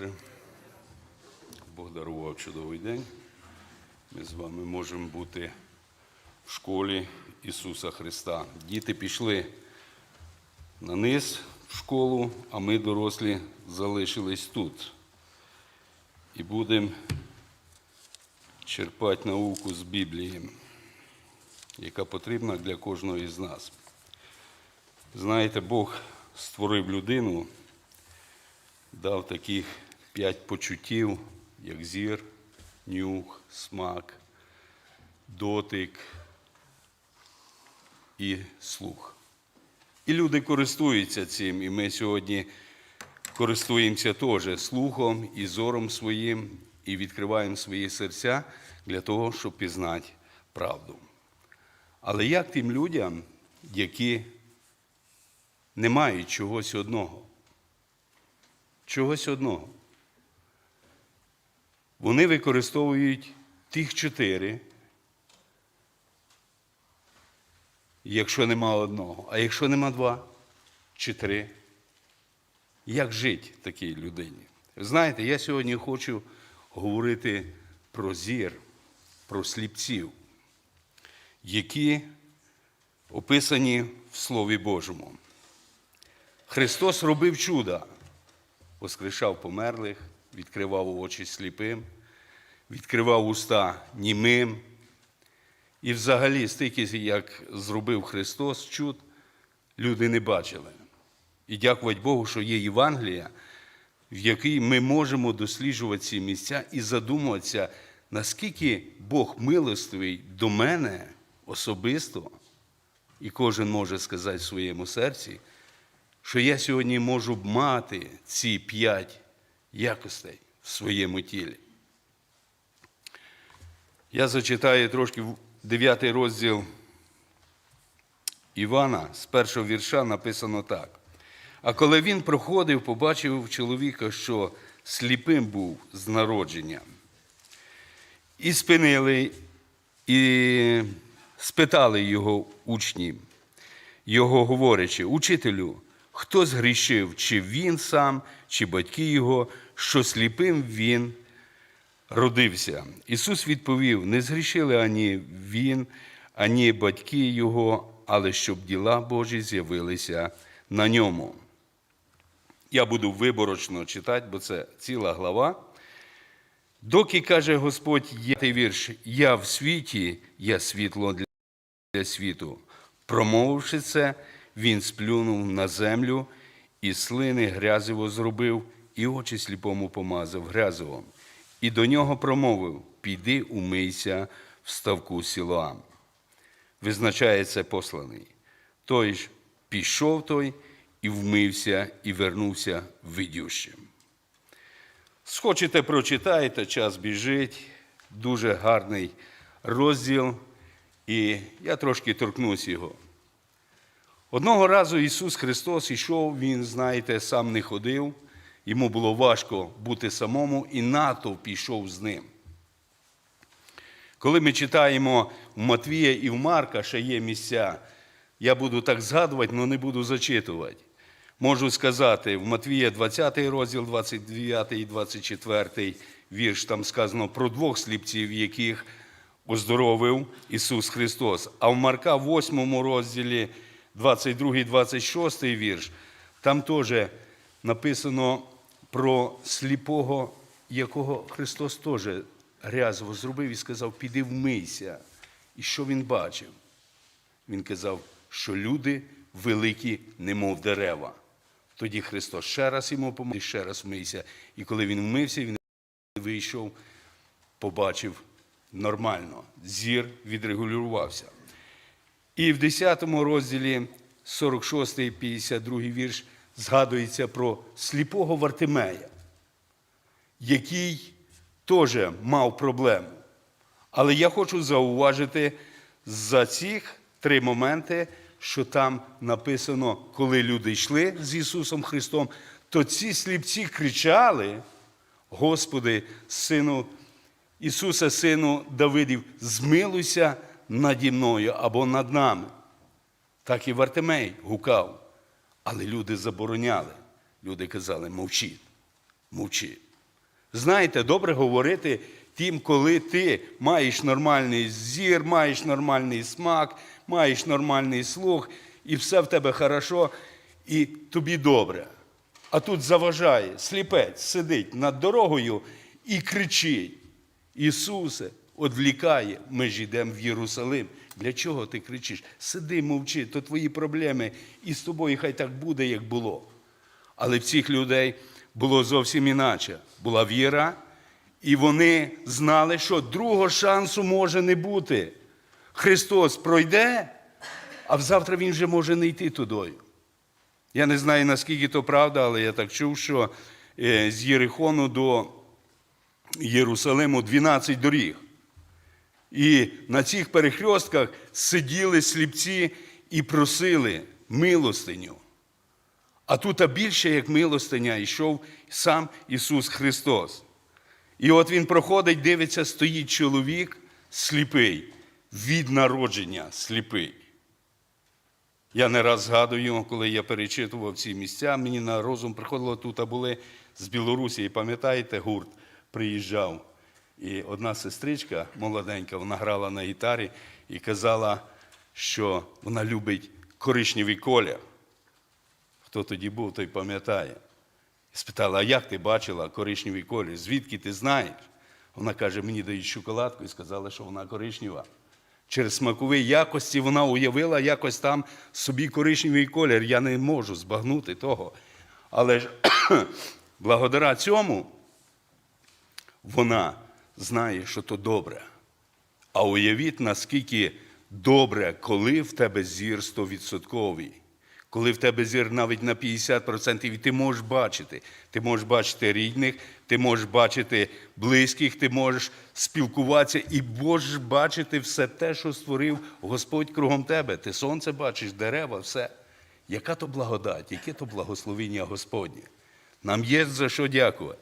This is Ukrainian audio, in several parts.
сестри. Бог дарував чудовий день. Ми з вами можемо бути в школі Ісуса Христа. Діти пішли на низ в школу, а ми, дорослі, залишились тут. І будемо черпати науку з Біблії, яка потрібна для кожного із нас. Знаєте, Бог створив людину, дав таких п'ять почуттів, як зір, нюх, смак, дотик і слух. І люди користуються цим, і ми сьогодні користуємося теж слухом і зором своїм, і відкриваємо свої серця для того, щоб пізнати правду. Але як тим людям, які не мають чогось одного? Чогось одного. Вони використовують тих чотири, якщо нема одного. А якщо нема два чи три, як жити такій людині? Знаєте, я сьогодні хочу говорити про зір, про сліпців, які описані в Слові Божому. Христос робив чуда, воскрешав померлих, відкривав очі сліпим, відкривав уста німим. І взагалі, стільки, як зробив Христос чуд, люди не бачили. І дякувати Богу, що є Євангелія, в якій ми можемо досліджувати ці місця і задумуватися, наскільки Бог милостивий до мене особисто, і кожен може сказати в своєму серці, що я сьогодні можу мати ці п'ять якостей в своєму тілі. Я зачитаю трошки 9 розділ Івана, з першого вірша написано так. А коли він проходив, побачив чоловіка, що сліпим був з народження. І спинили, і спитали його учні, його говорячи, учителю, хто згрішив, чи він сам, чи батьки його, що сліпим він родився. Ісус відповів: не згрішили ані він, ані батьки його, але щоб діла Божі з'явилися на ньому. Я буду виборочно читати, бо це ціла глава. Доки каже Господь, є той вірш, я в світі, я світло для світу. Промовивши це, він сплюнув на землю, і слини грязиво зробив, і очі сліпому помазав грязивом. І до нього промовив: Піди, умийся в ставку Сілоам. Визначає це посланий. Той ж пішов той і вмився, і вернувся видющим. Схочете, прочитайте, час біжить, дуже гарний розділ, і я трошки торкнусь його. Одного разу Ісус Христос ішов, Він, знаєте, сам не ходив, йому було важко бути самому, і натовп пішов з ним. Коли ми читаємо в Матвія і в Марка, ще є місця, я буду так згадувати, але не буду зачитувати. Можу сказати, в Матвія 20 розділ, 29 і 24 вірш, там сказано про двох сліпців, яких оздоровив Ісус Христос. А в Марка 8 розділі, 22, 26 вірш, там теж написано про сліпого, якого Христос теж грязово зробив і сказав, піди вмийся. І що він бачив? Він казав, що люди великі, немов дерева. Тоді Христос ще раз йому помог, і ще раз вмився. І коли він вмився, він вийшов, побачив нормально. Зір відрегулювався. І в 10 розділі 46 і 52 вірш згадується про сліпого Вартимея, який теж мав проблему. Але я хочу зауважити за цих три моменти, що там написано, коли люди йшли з Ісусом Христом, то ці сліпці кричали: Господи, Сину Ісусе, Сину Давидів, змилуйся наді мною або над нами. Так і Вартимей гукав. Але люди забороняли. Люди казали, мовчіть, мовчіть. Знаєте, добре говорити тим, коли ти маєш нормальний зір, маєш нормальний смак, маєш нормальний слух, і все в тебе хорошо, і тобі добре. А тут заважає, сліпець сидить над дорогою і кричить: Ісусе, одвлікає, ми ж йдемо в Єрусалим. Для чого ти кричиш? Сиди, мовчи, то твої проблеми, і з тобою хай так буде, як було. Але в цих людей було зовсім іначе. Була віра, і вони знали, що другого шансу може не бути. Христос пройде, а завтра Він вже може не йти тудою. Я не знаю, наскільки то правда, але я так чув, що е, з Єрихону до Єрусалиму 12 доріг. І на цих перехрестках сиділи сліпці і просили милостиню. А тут а більше, як милостиня, йшов сам Ісус Христос. І от Він проходить, дивиться, стоїть чоловік сліпий, від народження сліпий. Я не раз згадую, коли я перечитував ці місця, мені на розум приходило тут, а були з Білорусі, і пам'ятаєте, гурт приїжджав. І одна сестричка молоденька, вона грала на гітарі і казала, що вона любить коричневий колір. Хто тоді був, той пам'ятає. Спитала, а як ти бачила коричневий колір? Звідки ти знаєш? Вона каже, мені дають шоколадку і сказала, що вона коричнева. Через смакові якості вона уявила якось там собі коричневий колір. Я не можу збагнути того. Але ж благодаря цьому вона знає, що то добре. А уявіть, наскільки добре, коли в тебе зір стовідсотковий. Коли в тебе зір навіть на 50%, і ти можеш бачити. Ти можеш бачити рідних, ти можеш бачити близьких, ти можеш спілкуватися і можеш бачити все те, що створив Господь кругом тебе. Ти сонце бачиш, дерева, все. Яка то благодать, яке то благословіння Господнє. Нам є за що дякувати.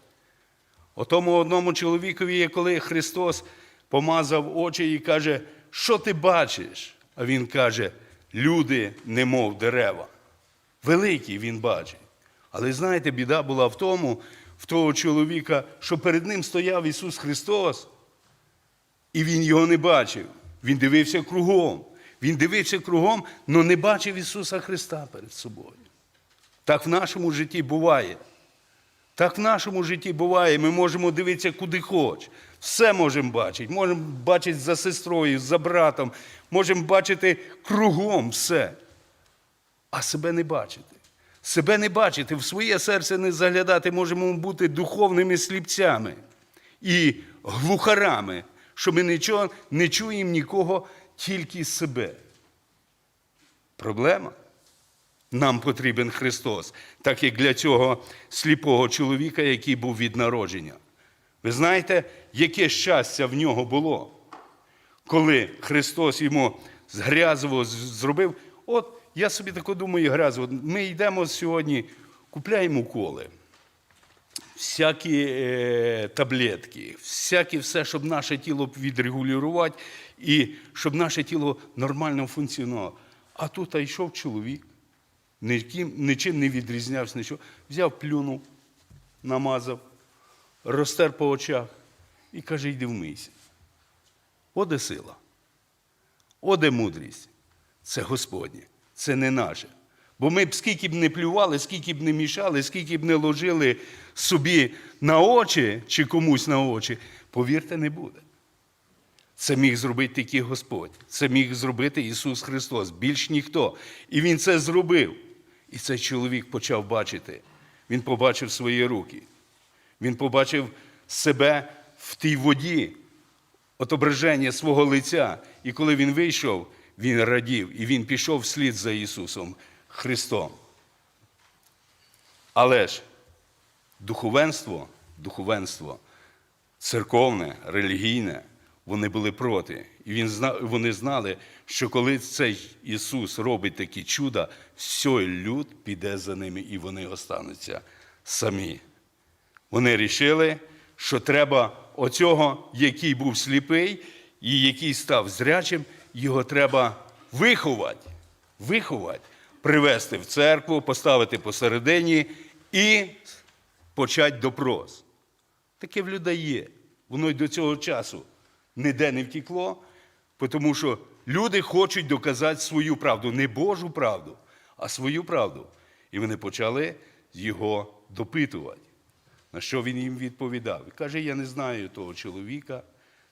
Отому одному чоловікові, коли Христос помазав очі і каже, що ти бачиш? А він каже, люди, немов дерева. Великі він бачить. Але знаєте, біда була в тому, в того чоловіка, що перед ним стояв Ісус Христос, і він його не бачив. Він дивився кругом. Він дивився кругом, але не бачив Ісуса Христа перед собою. Так в нашому житті буває. Так в нашому житті буває, ми можемо дивитися куди хоч. Все можемо бачити. Можемо бачити за сестрою, за братом, можемо бачити кругом все. А себе не бачити. Себе не бачити, в своє серце не заглядати, можемо бути духовними сліпцями і глухарами, що ми нічого не чуємо нікого, тільки себе. Проблема. Нам потрібен Христос, так як для цього сліпого чоловіка, який був від народження. Ви знаєте, яке щастя в нього було, коли Христос йому з грязового зробив. От я собі тако думаю, грязово. Ми йдемо сьогодні, купляємо коли, всякі е, таблетки, всякі все, щоб наше тіло відрегулювати і щоб наше тіло нормально функціонувало. А тут а йшов чоловік, ніким, нічим не відрізнявся, нічого. Взяв, плюнув, намазав, розтер по очах і каже, йди вмийся. Оде сила, оде мудрість. Це Господнє, це не наше. Бо ми б скільки б не плювали, скільки б не мішали, скільки б не ложили собі на очі чи комусь на очі, повірте, не буде. Це міг зробити тільки Господь. Це міг зробити Ісус Христос, більш ніхто. І Він це зробив. І цей чоловік почав бачити. Він побачив свої руки. Він побачив себе в тій воді, отображення свого лиця. І коли він вийшов, він радів, і він пішов вслід за Ісусом Христом. Але ж духовенство, духовенство церковне, релігійне, вони були проти. І він, вони знали, що коли цей Ісус робить такі чуда, все люд піде за ними, і вони остануться самі. Вони рішили, що треба оцього, який був сліпий і який став зрячим, його треба виховати, виховати, привести в церкву, поставити посередині і почати допрос. Таке в людей є. Воно й до цього часу ніде не втекло, тому що люди хочуть доказати свою правду, не Божу правду, а свою правду. І вони почали його допитувати. На що він їм відповідав? І каже, я не знаю того чоловіка,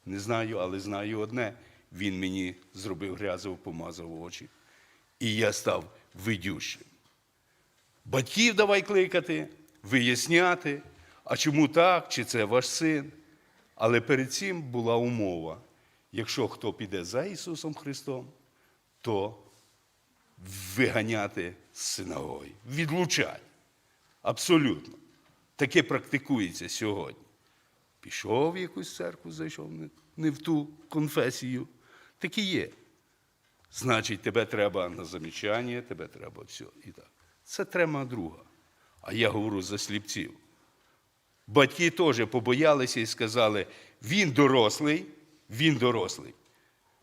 не знаю, але знаю одне. Він мені зробив грязово, помазав очі. І я став видющим. Батьків давай кликати, виясняти, а чому так, чи це ваш син. Але перед цим була умова. Якщо хто піде за Ісусом Христом, то виганяти з синагоги, відлучати. Абсолютно. Таке практикується сьогодні. Пішов в якусь церкву, зайшов не- в ту конфесію. Так і є. Значить, тебе треба на замічання, тебе треба все. І так. Це тема друга. А я говорю за сліпців. Батьки теж побоялися і сказали: він дорослий, він дорослий.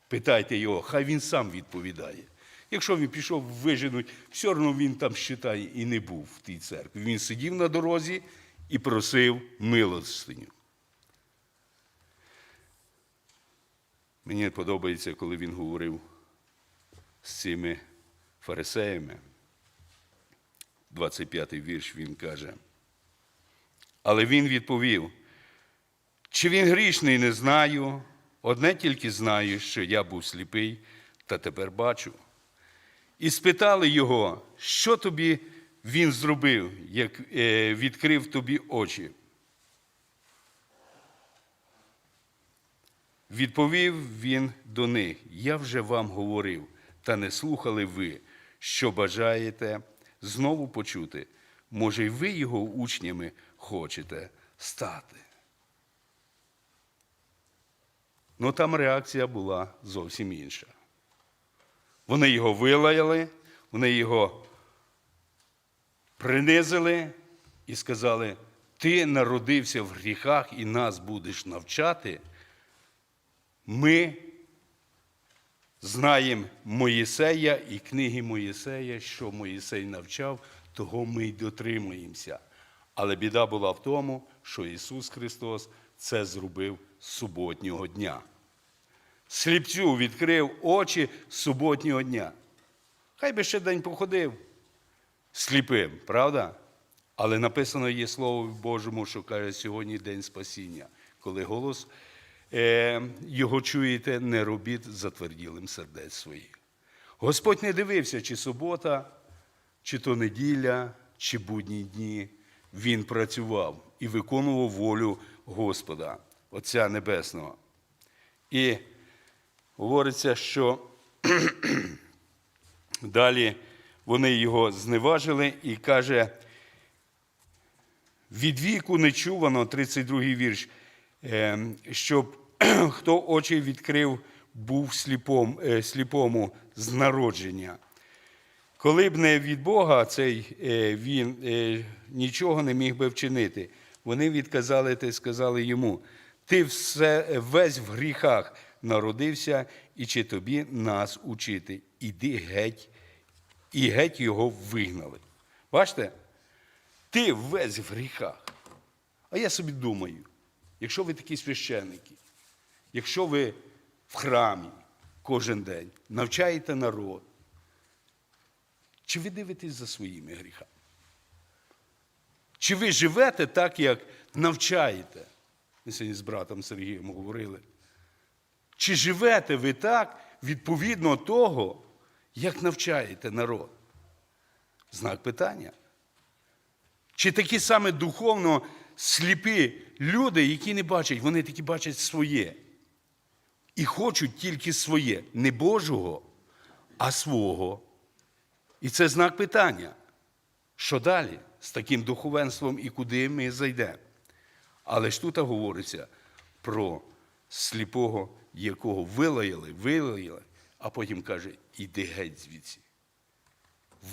Питайте його, хай він сам відповідає. Якщо він пішов виженуть, все одно він там считає і не був в тій церкві. Він сидів на дорозі і просив милостиню. Мені подобається, коли він говорив з цими фарисеями. 25-й вірш він каже. Але він відповів: чи він грішний, не знаю. Одне тільки знаю, що я був сліпий, та тепер бачу. І спитали його, що тобі він зробив, як е, відкрив тобі очі. Відповів він до них: Я вже вам говорив, та не слухали ви, що бажаєте знову почути. Може, й ви його учнями хочете стати. Ну там реакція була зовсім інша. Вони його вилаяли, вони його принизили і сказали: Ти народився в гріхах і нас будеш навчати. Ми знаємо Моїсея і книги Моїсея, що Моїсей навчав, того ми й дотримуємося. Але біда була в тому, що Ісус Христос це зробив суботнього дня. Сліпцю відкрив очі суботнього дня. Хай би ще день походив сліпим, правда? Але написано є слово Божому, що каже, сьогодні день спасіння. Коли голос е, його чуєте, не робіть затверділим сердець своїх. Господь не дивився, чи субота, чи то неділя, чи будні дні. Він працював і виконував волю Господа, Отця Небесного. І говориться, що далі вони його зневажили і каже, від віку не чувано, 32-й вірш, е, щоб хто очі відкрив, був сліпом, е, сліпому з народження. Коли б не від Бога цей е, він нічого не міг би вчинити. Вони відказали та й сказали йому: Ти все весь в гріхах народився, і чи тобі нас учити? Іди геть, і геть його вигнали. Бачите? Ти весь в гріхах. А я собі думаю, якщо ви такі священники, якщо ви в храмі кожен день навчаєте народ, чи ви дивитесь за своїми гріхами? Чи ви живете так, як навчаєте? Ми сьогодні з братом Сергієм говорили. Чи живете ви так відповідно того, як навчаєте народ? Знак питання. Чи такі саме духовно сліпі люди, які не бачать, вони такі бачать своє. І хочуть тільки своє, не Божого, а свого. І це знак питання. Що далі з таким духовенством і куди ми зайдемо? Але ж тут говориться про сліпого, якого вилаяли, вилаяли, а потім каже, іди геть звідси.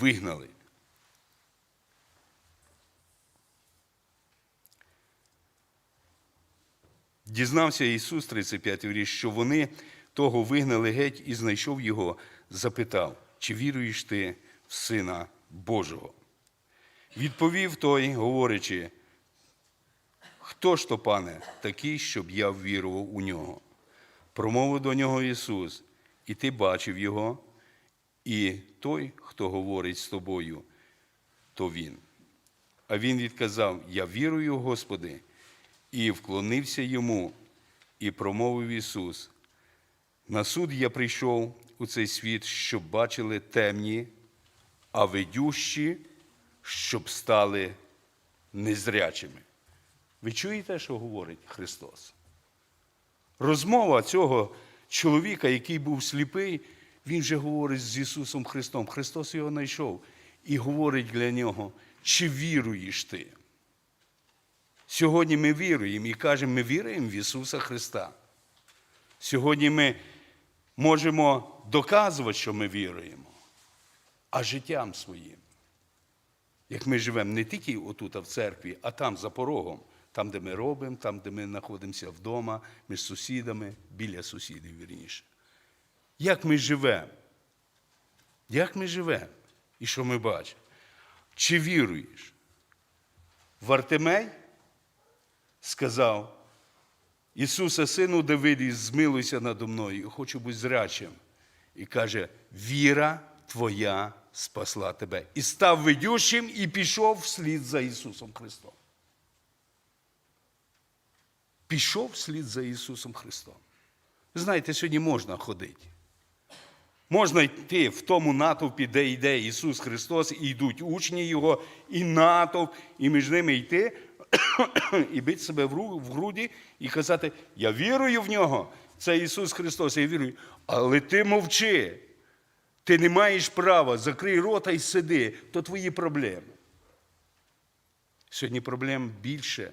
Вигнали. Дізнався Ісус, 35 річ, що вони того вигнали геть і знайшов його, запитав, чи віруєш ти в Сина Божого? Відповів той, говорячи, Хто ж то, пане, такий, щоб я ввірував у нього? Промовив до нього Ісус, і ти бачив його, і той, хто говорить з тобою, то він. А він відказав: Я вірую, Господи, і вклонився йому, і промовив Ісус. На суд я прийшов у цей світ, щоб бачили темні, а ведющі, щоб стали незрячими. Ви чуєте, що говорить Христос? Розмова цього чоловіка, який був сліпий, він же говорить з Ісусом Христом. Христос його знайшов і говорить для нього, чи віруєш ти? Сьогодні ми віруємо і кажемо, ми віруємо в Ісуса Христа. Сьогодні ми можемо доказувати, що ми віруємо, а життям своїм. Як ми живемо не тільки отут, а в церкві, а там за порогом, там, де ми робимо, там, де ми знаходимося вдома, між сусідами, біля сусідів, вірніше. Як ми живемо? Як ми живемо? І що ми бачимо? Чи віруєш? Вартимей сказав, Ісусе, сину Давиді, змилуйся надо мною, хочу бути зрячим. І каже, віра твоя спасла тебе. І став ведючим і пішов вслід за Ісусом Христом. Пішов вслід за Ісусом Христом. Знаєте, сьогодні можна ходити. Можна йти в тому натовпі, де йде Ісус Христос, і йдуть учні Його, і натовп, і між ними йти, і бити себе в груді і казати, я вірую в нього, це Ісус Христос, я вірую. Але ти мовчи. Ти не маєш права, закрий рота і сиди, то твої проблеми. Сьогодні проблем більше,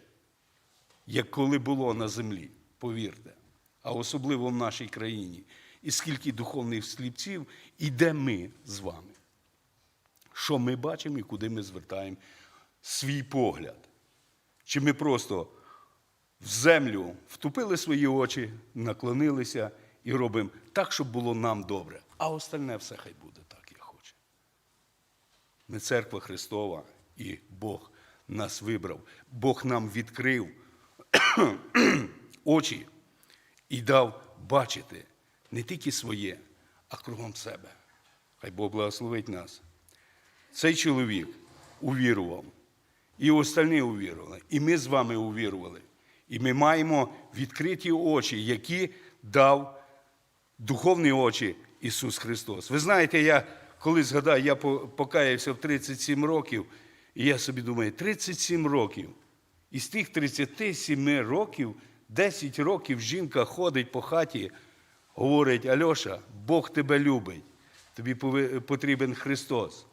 як коли було на землі, повірте, а особливо в нашій країні. І скільки духовних сліпців, і де ми з вами. Що ми бачимо і куди ми звертаємо свій погляд. Чи ми просто в землю втупили свої очі, наклонилися і робимо так, щоб було нам добре, а остальне все хай буде так, як хоче. Ми церква Христова, і Бог нас вибрав. Бог нам відкрив очі і дав бачити не тільки своє, а кругом себе. Хай Бог благословить нас. Цей чоловік увірував, і остальні увірували, і ми з вами увірували. І ми маємо відкриті очі, які дав духовні очі Ісус Христос. Ви знаєте, я коли згадаю, я покаявся в 37 років, і я собі думаю, 37 років. Із тих 37 років, 10 років жінка ходить по хаті, говорить: Альоша, Бог тебе любить, тобі потрібен Христос.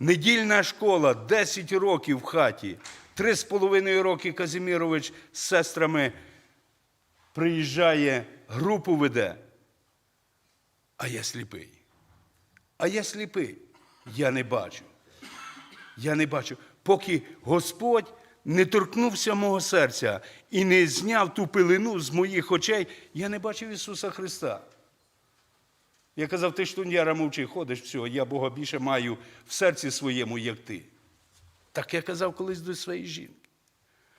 Недільна школа 10 років в хаті. Три з половиною роки Казімірович з сестрами приїжджає, групу веде. А я сліпий. А я сліпий. Я не бачу. Я не бачу. Поки Господь не торкнувся мого серця і не зняв ту пилину з моїх очей, я не бачив Ісуса Христа. Я казав, ти штуньяра мовчи, ходиш всього, я Бога більше маю в серці своєму, як ти. Так я казав колись до своєї жінки.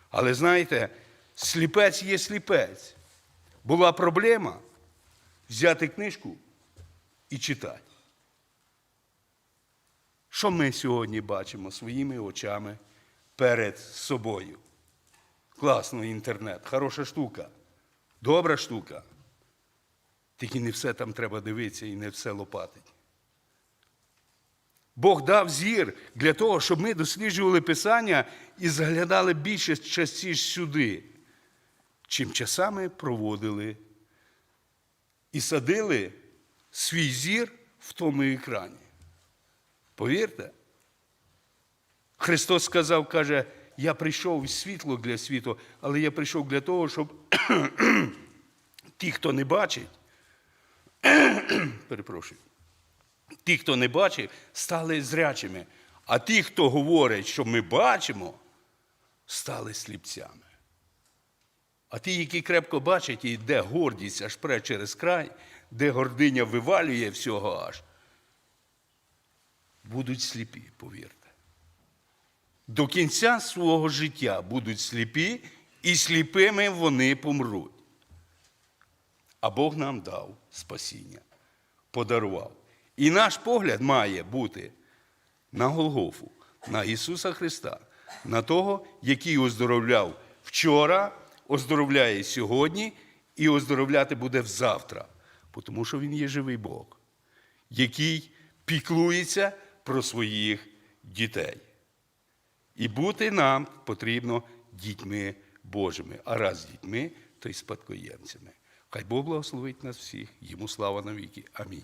Але знаєте, сліпець є сліпець. Була проблема взяти книжку і читати. Що ми сьогодні бачимо своїми очами перед собою? Класно інтернет, хороша штука, добра штука. Тільки не все там треба дивитися і не все лопатить. Бог дав зір для того, щоб ми досліджували Писання і заглядали більше частіше сюди, чим часами проводили і садили свій зір в тому екрані. Повірте? Христос сказав, каже, я прийшов із світло для світу, але я прийшов для того, щоб ті, хто не бачить, перепрошую, ті, хто не бачить, стали зрячими. А ті, хто говорить, що ми бачимо, стали сліпцями. А ті, які крепко бачать, і де гордість аж пре через край, де гординя вивалює всього аж, будуть сліпі, повірте. До кінця свого життя будуть сліпі і сліпими вони помруть. А Бог нам дав спасіння, подарував. І наш погляд має бути на Голгофу, на Ісуса Христа, на того, який оздоровляв вчора, оздоровляє сьогодні і оздоровляти буде завтра, тому що Він є живий Бог, який піклується про своїх дітей. І бути нам потрібно дітьми Божими, а раз дітьми, то й спадкоємцями. Хай Бог благословить нас всіх, йому слава навіки. Амінь.